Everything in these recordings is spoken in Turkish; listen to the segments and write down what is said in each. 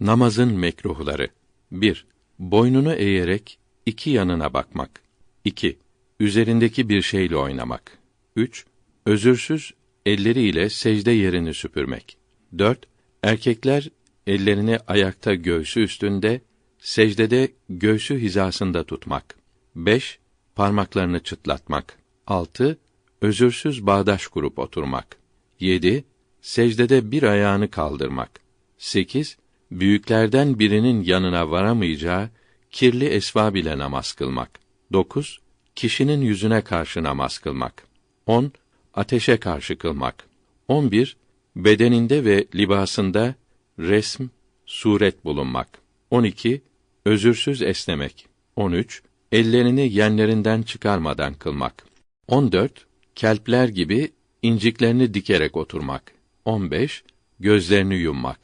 Namazın mekruhları. 1. Boynunu eğerek iki yanına bakmak. 2. Üzerindeki bir şeyle oynamak. 3. Özürsüz elleriyle secde yerini süpürmek. 4. Erkekler ellerini ayakta göğsü üstünde, secdede göğsü hizasında tutmak. 5. Parmaklarını çıtlatmak. 6. Özürsüz bağdaş kurup oturmak. 7. Secdede bir ayağını kaldırmak. 8. Büyüklerden birinin yanına varamayacağı kirli esvab ile namaz kılmak. 9. Kişinin yüzüne karşı namaz kılmak. 10. Ateşe karşı kılmak. 11. Bedeninde ve libasında resm, suret bulunmak. 12. Özürsüz esnemek. 13. Ellerini yenlerinden çıkarmadan kılmak. 14. Kelpler gibi inciklerini dikerek oturmak. 15. Gözlerini yummak.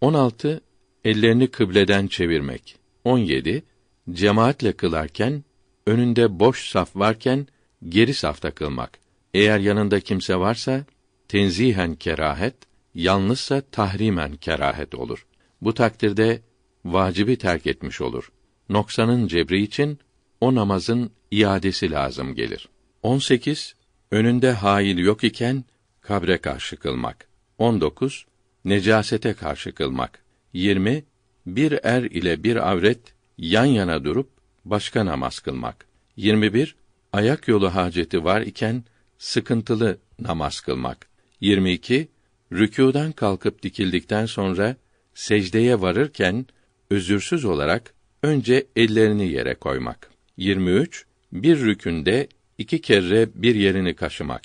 16. Ellerini kıbleden çevirmek. 17. Cemaatle kılarken önünde boş saf varken geri safta kılmak. Eğer yanında kimse varsa tenzihen kerahet, yalnızsa tahrimen kerahet olur. Bu takdirde vacibi terk etmiş olur. Noksanın cebri için o namazın iadesi lazım gelir. 18. Önünde hail yok iken kabre karşı kılmak. 19. Necasete karşı kılmak. 20. Bir er ile bir avret yan yana durup başka namaz kılmak. 21. Ayak yolu haceti var iken sıkıntılı namaz kılmak. 22. Rükûdan kalkıp dikildikten sonra secdeye varırken özürsüz olarak önce ellerini yere koymak. 23. Bir rükünde iki kere bir yerini kaşımak.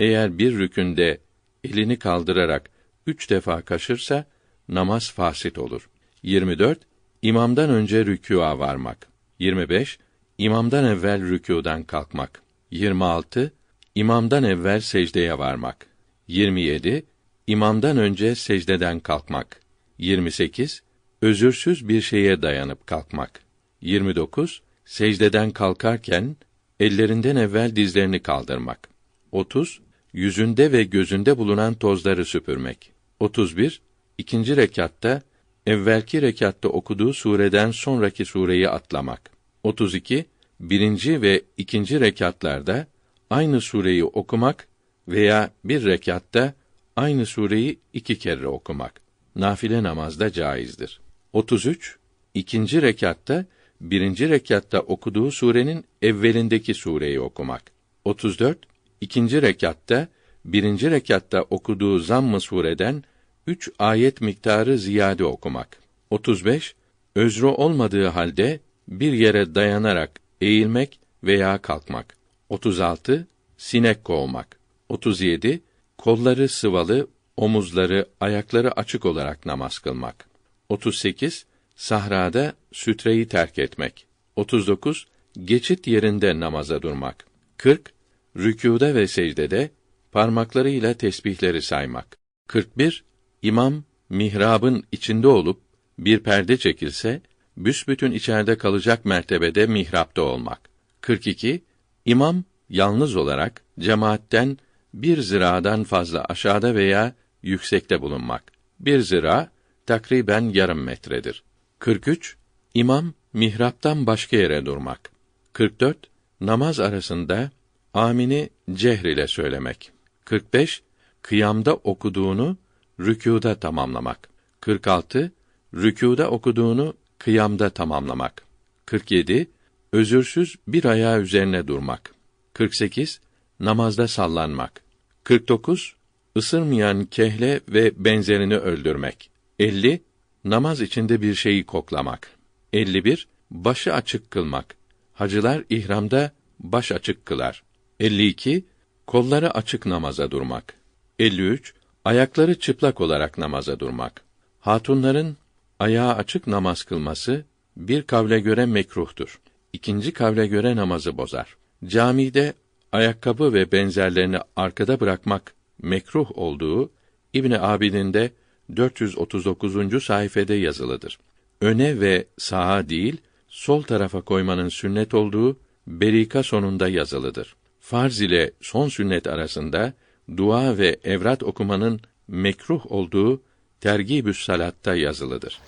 Eğer bir rükünde elini kaldırarak üç defa kaşırsa namaz fasit olur. 24. İmamdan önce rükûa varmak. 25. İmamdan evvel rükûdan kalkmak. 26. İmamdan evvel secdeye varmak. 27. İmamdan önce secdeden kalkmak. 28. Özürsüz bir şeye dayanıp kalkmak. 29. Secdeden kalkarken ellerinden evvel dizlerini kaldırmak. 30. Yüzünde ve gözünde bulunan tozları süpürmek. 31. İkinci rekatta evvelki rekatta okuduğu sureden sonraki sureyi atlamak. 32. Birinci ve ikinci rekatlarda aynı sureyi okumak veya bir rekatta aynı sureyi iki kere okumak. Nafile namazda caizdir. 33. İkinci rekatta birinci rekatta okuduğu surenin evvelindeki sureyi okumak. 34. İkinci rekatta birinci rekatta okuduğu zamm-ı sureden üç ayet miktarı ziyade okumak. 35. Özrü olmadığı halde bir yere dayanarak eğilmek veya kalkmak. 36. Sinek kovmak. 37. Kolları sıvalı, omuzları, ayakları açık olarak namaz kılmak. 38. Sahrada sütreyi terk etmek. 39. Geçit yerinde namaza durmak. 40. Rükûda ve secdede parmaklarıyla tesbihleri saymak. 41. İmam mihrabın içinde olup bir perde çekilse büsbütün içeride kalacak mertebede mihrapta olmak. 42. İmam yalnız olarak cemaatten bir ziradan fazla aşağıda veya yüksekte bulunmak. Bir zira takriben yarım metredir. 43. İmam mihraptan başka yere durmak. 44. Namaz arasında amini cehr ile söylemek. 45. Kıyamda okuduğunu rükûda tamamlamak. 46. Rükûda okuduğunu kıyamda tamamlamak. 47. Özürsüz bir ayağı üzerine durmak. 48. Namazda sallanmak. 49. Isırmayan kehle ve benzerini öldürmek. 50. Namaz içinde bir şeyi koklamak. 51. Başı açık kılmak. Hacılar ihramda baş açık kılar. 52. Kolları açık namaza durmak. 53. Ayakları çıplak olarak namaza durmak. Hatunların ayağı açık namaz kılması bir kavle göre mekruhtur. İkinci kavle göre namazı bozar. Camide ayakkabı ve benzerlerini arkada bırakmak mekruh olduğu İbn Abidin'de 439. sayfede yazılıdır. Öne ve sağa değil, sol tarafa koymanın sünnet olduğu Berika sonunda yazılıdır. Farz ile son sünnet arasında dua ve evrat okumanın mekruh olduğu Tergibü's Salat'ta yazılıdır.